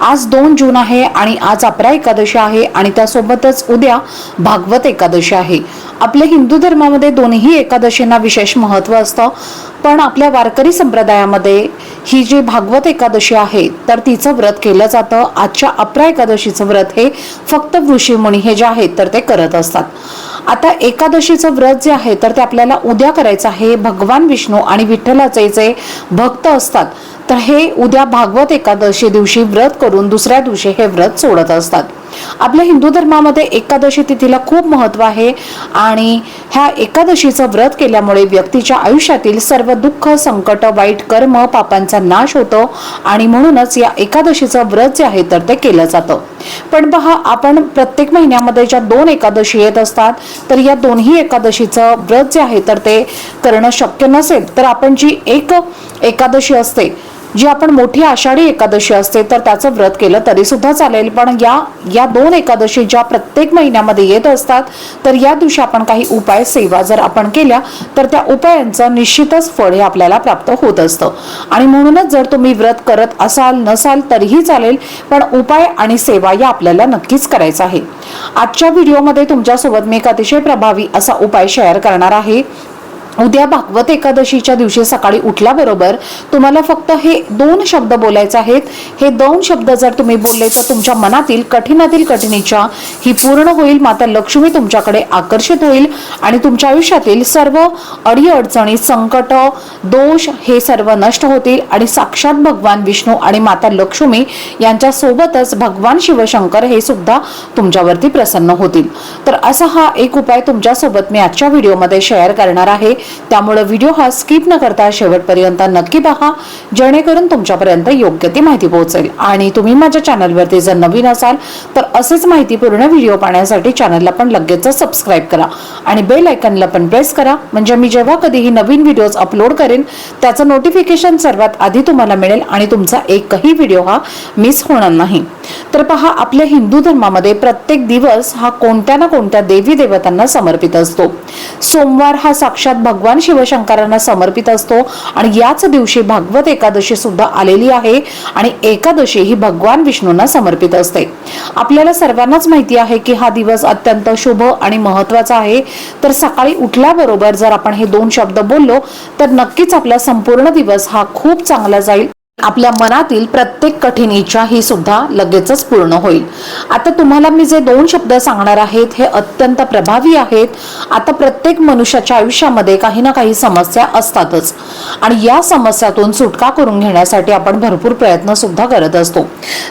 आज दोन जून आहे आणि आज अपरा एकादशी आहे आणि त्यासोबतच उद्या भागवत एकादशी आहे. आपल्या हिंदू धर्मामध्ये दोन्ही एकादशींना विशेष महत्त्व असतं. पण आपल्या वारकरी संप्रदायामध्ये ही जी भागवत एकादशी आहे तर तिचं व्रत केलं जातं. आजच्या अपरा एकादशीचं व्रत हे फक्त ऋषीमुनी हे जे आहेत तर ते करत असतात. आता एकादशीचं व्रत जे आहे तर ते आपल्याला उद्या करायचं आहे. भगवान विष्णू आणि विठ्ठलाचे जे भक्त असतात तर हे उद्या भागवत एकादशी दिवशी व्रत करून दुसऱ्या दिवशी हे व्रत सोडत असतात. आपल्या हिंदू धर्मामध्ये एकादशी तिथीला खूप महत्त्व आहे आणि ह्या एकादशीचं व्रत केल्यामुळे व्यक्तीच्या आयुष्यातील सर्व दुःख संकट वाईट कर्म पापांचा नाश होतो आणि म्हणूनच या एकादशीचं व्रत जे आहे तर ते केलं जातं. पण पहा आपण प्रत्येक महिन्यामध्ये ज्या दोन एकादशी येत असतात तर या दोन्ही एकादशीचं व्रत जे आहे तर ते करणं शक्य नसेल तर आपण जी एक एकादशी असते जी आपण मोठी आषाढी एकादशी असते तर त्याचं व्रत केलं तरी सुद्धा चालेल. पण या या दोन एकादशी ज्या प्रत्येक महिन्यामध्ये येत असतात तर या दिवशी आपण काही उपाय सेवा जर आपण केल्या तर त्या उपायांचं निश्चितच फळ हे आपल्याला प्राप्त होत असतं. आणि म्हणूनच जर तुम्ही व्रत करत असाल नसाल तरीही चालेल पण उपाय आणि सेवा या आपल्याला नक्कीच करायचं आहे. आजच्या व्हिडिओमध्ये तुमच्यासोबत मी एक अतिशय प्रभावी असा उपाय शेअर करणार आहे. उद्या भागवत एकादशीच्या दिवशी सकाळी उठल्याबरोबर तुम्हाला फक्त हे दोन शब्द बोलायचे आहेत. हे दोन शब्द जर तुम्ही बोलले तर तुमच्या मनातील कठीणातील कठीणीच्या ही पूर्ण होईल. माता लक्ष्मी तुमच्याकडे आकर्षित होईल आणि तुमच्या आयुष्यातील सर्व अडीअडचणी संकट दोष हे सर्व नष्ट होतील. आणि साक्षात भगवान विष्णू आणि माता लक्ष्मी यांच्या सोबतच भगवान शिवशंकर हे सुद्धा तुमच्यावरती प्रसन्न होतील. तर असा हा एक उपाय तुमच्यासोबत मी आजच्या व्हिडिओमध्ये शेअर करणार आहे. त्यामुळे व्हिडिओ हा स्किप न करता शेवटपर्यंत नक्की पहा. जेणेकरून तुमच्यापर्यंत योग्य ती माहिती पोहोचेल. आणि तुम्ही माझ्या चॅनलवरती जर नवीन असाल तर असेच माहितीपूर्ण व्हिडिओ पाहण्यासाठी चॅनलला पण लगेच सबस्क्राईब करा. आणि बेल आयकनला पण प्रेस करा. म्हणजे मी जेव्हा कधीही नवीन व्हिडिओज अपलोड करेन त्याचं नोटिफिकेशन सर्वात आधी तुम्हाला मिळेल आणि तुमचा एकही व्हिडिओ हा मिस होणार नाही. तर पहा आपल्या हिंदू धर्मामध्ये प्रत्येक दिवस हा कोणत्या ना कोणत्या देवी देवतांना समर्पित असतो. सोमवार हा साक्षात भगवान शिवशंकरांना समर्पित असतो आणि याच दिवशी भागवत एकादशी सुद्धा आलेली आहे आणि एकादशी ही भगवान विष्णूंना समर्पित असते. आपल्याला सर्वांनाच माहिती आहे की हा दिवस अत्यंत शुभ आणि महत्त्वाचा आहे. तर सकाळी उठल्याबरोबर जर आपण हे दोन शब्द बोललो तर नक्कीच आपला संपूर्ण दिवस हा खूप चांगला जाईल. आपल्या मनातील प्रत्येक कठीणीच्या ही सुद्धा लगेचच पूर्ण होईल. आता तुम्हाला मी जे दोन शब्द सांगणार आहेत हे अत्यंत प्रभावी आहेत. आता प्रत्येक मनुष्याच्या आयुष्यामध्ये काही ना काही समस्या असतातच. आणि या समस्यातून सुटका करून घेण्यासाठी आपण भरपूर प्रयत्न सुद्धा करत असतो.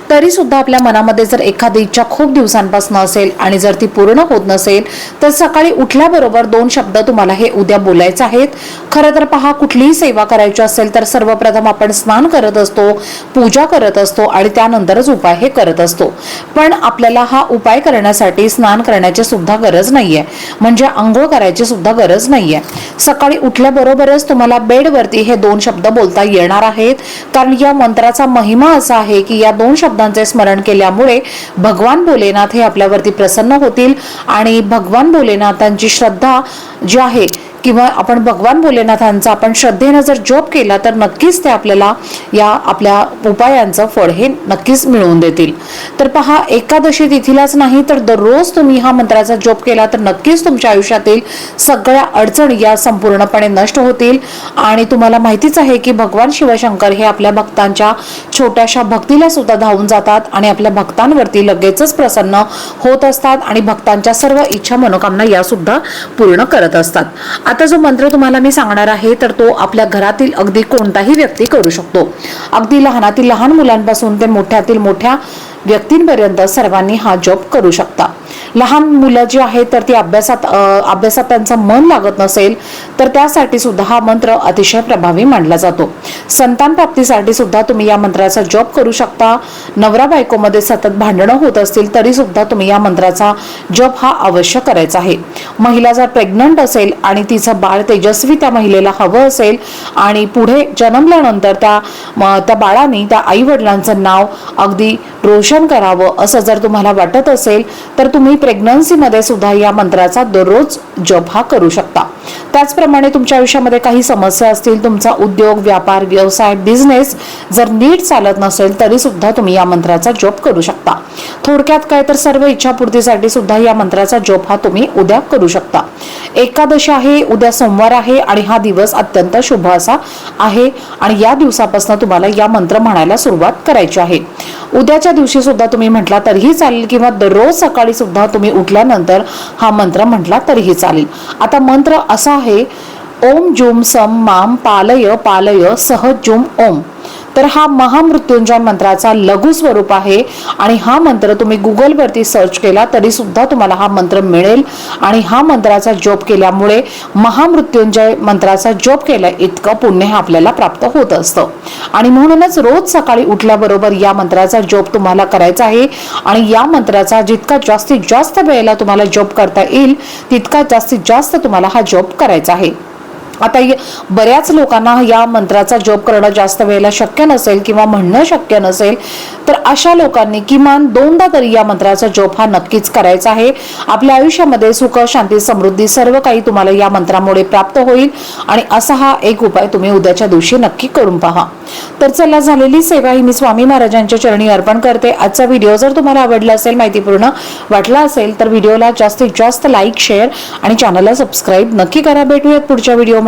तरी सुद्धा आपल्या मनामध्ये जर एखादी इच्छा खूप दिवसांपासून असेल आणि जर ती पूर्ण होत नसेल तर सकाळी उठल्याबरोबर दोन शब्द तुम्हाला हे उद्या बोलायचे आहेत. खरं तर पहा कुठलीही सेवा करायची असेल तर सर्वप्रथम आपण स्नान करत असतो पूजा करत असतो आणि त्यानंतरच उपाय हे करत असतो. पण आपल्याला हा उपाय करण्यासाठी स्नान करण्याची सुद्धा गरज नाहीये. म्हणजे आंघोळ करायची सुद्धा गरज नाहीये. सकाळी उठल्याबरोबरच तुम्हाला बेडवरती हे दोन शब्द बोलता येणार आहेत. कारण या मंत्राचा महिमा असा आहे की या दोन शब्दांचे स्मरण केल्यामुळे भगवान भोलेनाथ हे आपल्यावरती प्रसन्न होतील आणि भगवान भोलेनाथांची श्रद्धा जी आहे किंवा आपण भगवान भोलेनाथांचा आपण श्रद्धेनं जर जप केला तर नक्कीच ते आपल्याला या आपल्या उपायांचं फळ हे नक्कीच मिळवून देतील. तर पहा एकादशी तिथीलाच नाही तर दररोज तुम्ही हा मंत्राचा जप केला तर नक्कीच तुमच्या आयुष्यातील सगळ्या अडचणी या संपूर्णपणे नष्ट होतील. आणि तुम्हाला माहितीच आहे की भगवान शिवशंकर हे आपल्या भक्तांच्या छोट्याशा भक्तीला सुद्धा धावून जातात आणि आपल्या भक्तांवरती लगेचच प्रसन्न होत असतात आणि भक्तांच्या सर्व इच्छा मनोकामना या सुद्धा पूर्ण करत असतात. आता जो मंत्र तुम्हाला मी सांगणार आहे तर तो आपल्या घरातील अगदी कोणताही व्यक्ती करू शकतो. अगदी लहानातील लहान मुलांपासून ते मोठ्यातील मोठ्या व्यक्तींपर्यंत सर्वांनी हा जप करू शकता. लहान मुलं जी आहेत तर ती अभ्यासात अभ्यासात त्यांचं मन लागत नसेल तर त्यासाठी सुद्धा हा मंत्र अतिशय प्रभावी मानला जातो. संतान प्राप्तीसाठी सुद्धा तुम्ही या मंत्राचा जप करू शकता. नवरा बायकोमध्ये सतत भांडणं होत असतील तरी सुद्धा तुम्ही या मंत्राचा जप हा अवश्य करायचा आहे. महिला जर प्रेग्नंट असेल आणि तिचं बाळ तेजस्वी त्या महिलेला हवं असेल आणि पुढे जन्मल्यानंतर त्या त्या बाळाने त्या आई वडिलांचं नाव अगदी रोशन करावं असं जर तुम्हाला वाटत असेल तर तुम्ही प्रेग्नन्सीमध्ये सुद्धा या मंत्राचा दररोज जप हा करू शकता. त्याचप्रमाणे तुमच्या आयुष्यामध्ये काही समस्या असतील तुमचा उद्योग व्यापार व्यवसाय बिझनेस जर नीट चालत नसेल तरी सुद्धा तुम्ही या मंत्राचा जप करू शकता. थोडक्यात काय तर सर्व इच्छापूर्तीसाठी सुद्धा या मंत्राचा जप हा तुम्ही उद्या करू शकता. एकादशी आहे उद्या सोमवार आहे आणि हा दिवस अत्यंत शुभ असा आहे आणि या दिवसापासून तुम्हाला या मंत्र म्हणायला सुरुवात करायची आहे. उद्याच्या दिवशी सुद्धा तुम्ही म्हटला तरीही चालेल किंवा दररोज सकाळी सुद्धा तुम्ही उठल्यानंतर हा मंत्र म्हटला तरीही चालेल. आता मंत्र असा आहे ओम जुम सम माम पालय पालय सह जुम ओम. तर हा महामृत्युंजय मंत्राचा लघु स्वरूप आहे. आणि हा मंत्र तुम्ही गुगलवरती सर्च केला तरी सुद्धा तुम्हाला हा मंत्र मिळेल. आणि हा मंत्राचा जप केल्यामुळे महामृत्युंजय मंत्राचा जप केला इतकं पुण्य हे आपल्याला प्राप्त होत असतं. आणि म्हणूनच रोज सकाळी उठल्याबरोबर या मंत्राचा जप तुम्हाला करायचा आहे. आणि या मंत्राचा जितका जास्तीत जास्त वेळेला तुम्हाला जप करता येईल तितका जास्तीत जास्त तुम्हाला हा जप करायचा आहे. आता बऱ्याच लोकांना या मंत्राचा जप करणं जास्त वेळेला शक्य नसेल किंवा म्हणणं शक्य नसेल तर अशा लोकांनी किमान दोनदा तरी या मंत्राचा जप हा नक्कीच करायचा आहे. आपल्या आयुष्यामध्ये सुख शांती समृद्धी सर्व काही तुम्हाला या मंत्रामुळे प्राप्त होईल आणि असा हा एक उपाय तुम्ही उद्याच्या दिवशी नक्की करून पहा. तर चला झालेली सेवा ही मी स्वामी महाराजांच्या चरणी अर्पण करते. आजचा व्हिडिओ जर तुम्हाला आवडला असेल माहितीपूर्ण वाटला असेल तर व्हिडिओला जास्तीत जास्त लाईक शेअर आणि चॅनलला सबस्क्राईब नक्की करा. भेटूयात पुढच्या व्हिडिओमध्ये.